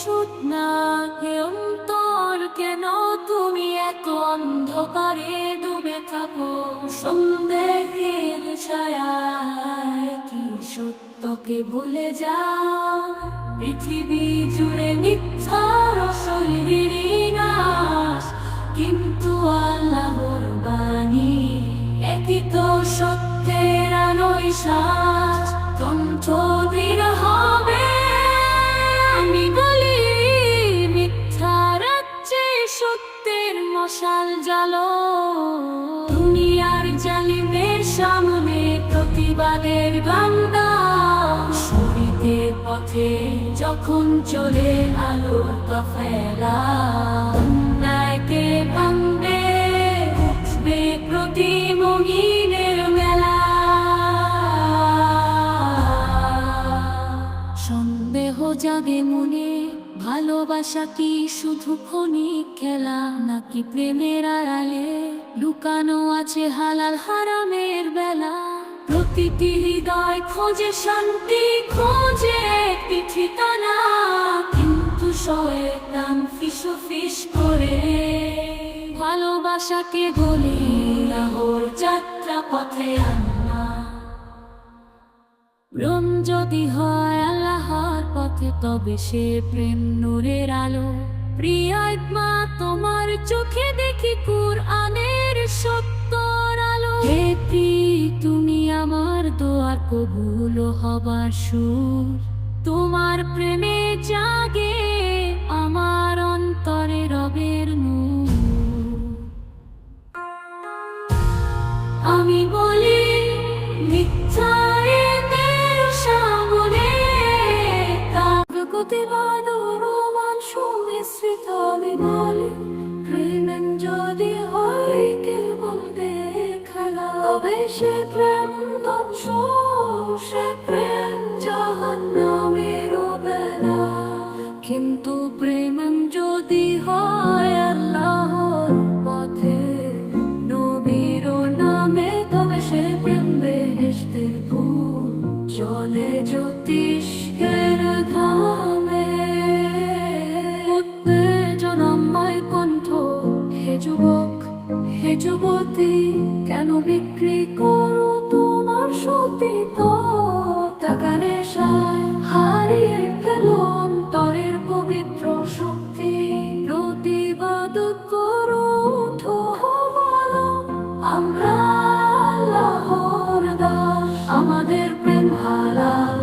সুদ না, হে অন্তর, কেন তুমি এক অন্ধকারে ডুবে থাকো? সন্দেহের ছায়ায় কি সত্যকে ভুলে যাও? পৃথিবী জুড়ে মিথ্যার শরীরই নাশ কিন্তু আল্লাহর বাণী একই তো সত্যের আলোয় শ্বাস দুনিয়ার জালিমের সামনে প্রতিবাদের বান্দা। শরীরের পথে যখন চলে আলোর কাফেলা অন্যায়কে ভাঙবে, উঠবে প্রতি মহিনের মেলা। সন্দেহ যাবে মনে ভালোবাসা কি শুধু ক্ষণিক খেলা নাকি প্রেমের আড়ালে? লুকানো আছে হালাল হারামের বেলা। প্রতিটি হৃদয় খোঁজে শান্তি, খোঁজে একটি কিন্তু শয়তান ফিস ফিস করে। ভালোবাসাকে বলি লাহোর যাত্রা পথে আন্না প্রেম যদি হয় পথে তবে সে প্রেম নূরের আলো। প্রিয় মা তোমার চোখে দেখি কুরআনের সত্যর আলো। হে তুমি আমার দোয়ার কবুল হবার সুর। তোমার প্রেমে জাগে আমার অন্তরে রবের নূর। আমি বলি মিথ্যায়ের কাগতিবাদ রোমান সুমিশ্রিত আমি বলি। প্রেমেন যদি হয় কেবল তবে সে প্রেম ধ্বংস, সে প্রেম জাহান্নামের বেলা। কিন্তু প্রেমন যদি হয় বিক্রি করো তোমার সতীত টাকা নেশায় হারিয়ে গেল অন্তরের পবিত্র শক্তি। প্রতিবাদ করো উঠো আমরা দাস, আমাদের প্রেম হালাল।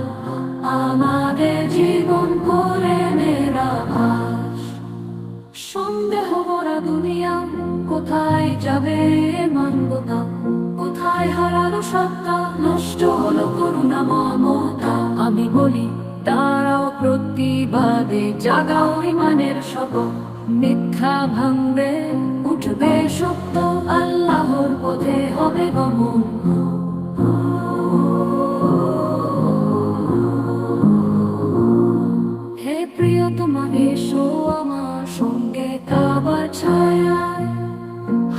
আমাদের জীবন করে নিরাভাস সন্দেহ ভরা দুনিয়া, কোথায় যাবে মানবতা? সত্তা নষ্ট হলো করুণা মমতা। আমি বলি তারাও প্রতিবাদে, জাগাও ইমানের শপথ। মিথ্যা ভাঙবে, উঠবে সত্য, আল্লাহর পথে হবে গমন। হে প্রিয় তোমার এসো আমার সঙ্গে কাবার ছায়ায়।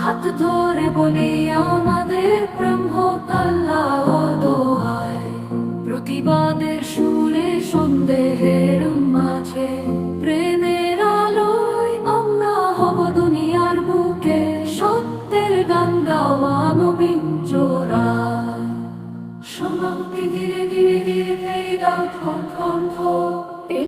হাত ধরে বলি, আমাদের গোবিন্দ